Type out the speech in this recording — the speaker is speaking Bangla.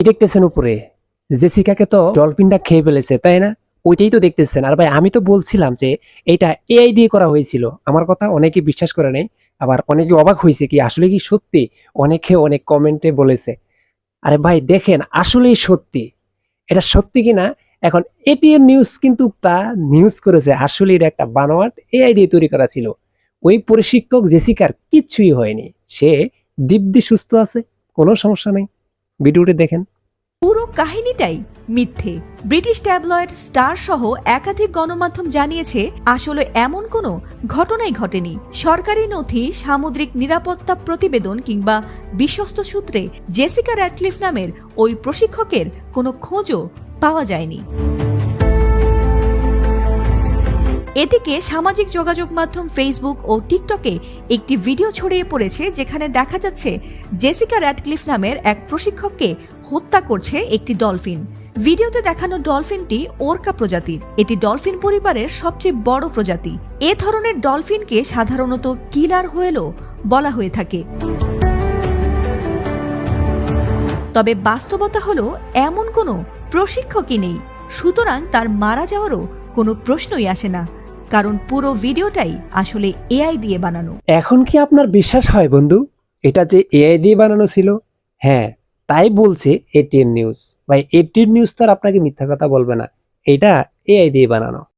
কি দেখতেছেন উপরে, জেসিকাকে তো ডলফিনটা খেয়ে ফেলেছে, তাই না? ওইটাই তো দেখতেছেন। আর ভাই, আমি তো বলছিলাম যে এটা এআই দিয়ে করা হয়েছিল। আমার কথা অনেকে বিশ্বাস করে নেই, আবার অনেকে অবাক হয়েছে কি আসলে কি সত্যি? অনেকে অনেক কমেন্টে বলেছে। আরে ভাই, দেখেন, আসলেই সত্যি। এটা সত্যি কিনা? এখন এটিএন নিউজ কিন্তু তা নিউজ করেছে আসলে এটা একটা বানোয়াট এআই দিয়ে তৈরি করা ছিল। ওই প্রশিক্ষক জেসিকার কিচ্ছুই হয়নি। সে দিব্যি সুস্থ আছে, কোনো সমস্যা নেই। ভিডিওটি দেখেন। পুরো কাহিনীটাই মিথ্যে। ব্রিটিশ ট্যাবলয়েড স্টার সহ একাধিক গণমাধ্যম জানিয়েছে, আসলে এমন কোনো ঘটনাই ঘটেনি। সরকারি নথি, সামুদ্রিক নিরাপত্তা প্রতিবেদন কিংবা বিশ্বস্ত সূত্রে জেসিকা র্যাটলিফ নামের ওই প্রশিক্ষকের কোনো খোঁজও পাওয়া যায়নি। এদিকে সামাজিক যোগাযোগ মাধ্যম ফেসবুক ও টিকটকে একটি ভিডিও ছড়িয়ে পড়েছে যেখানে দেখা যাচ্ছে জেসিকা র্যাডক্লিফ নামের এক প্রশিক্ষককে হত্যা করছে একটি ডলফিন ভিডিওতে দেখানো ডলফিনটি ওরকা প্রজাতির। এটি ডলফিন পরিবারের সবচেয়ে বড় প্রজাতি। এ ধরনের ডলফিনকে সাধারণত কিলার হোয়েলও বলা হয়ে থাকে। তবে বাস্তবতা হলো এমন কোনো প্রশিক্ষকই নেই। সুতরাং তার মারা যাওয়ারও কোনো প্রশ্নই আসে না। কারণ পুরো ভিডিওটাই আসলে এআই দিয়ে বানানো। এখন কি আপনার বিশ্বাস হয় বন্ধু? এটা যে এআই দিয়ে বানানো ছিল? হ্যাঁ তাই বলছে এটিএন নিউজ ভাই এটিএন নিউজ তো আর আপনাকে মিথ্যা কথা বলবে না। এটা এআই দিয়ে বানানো।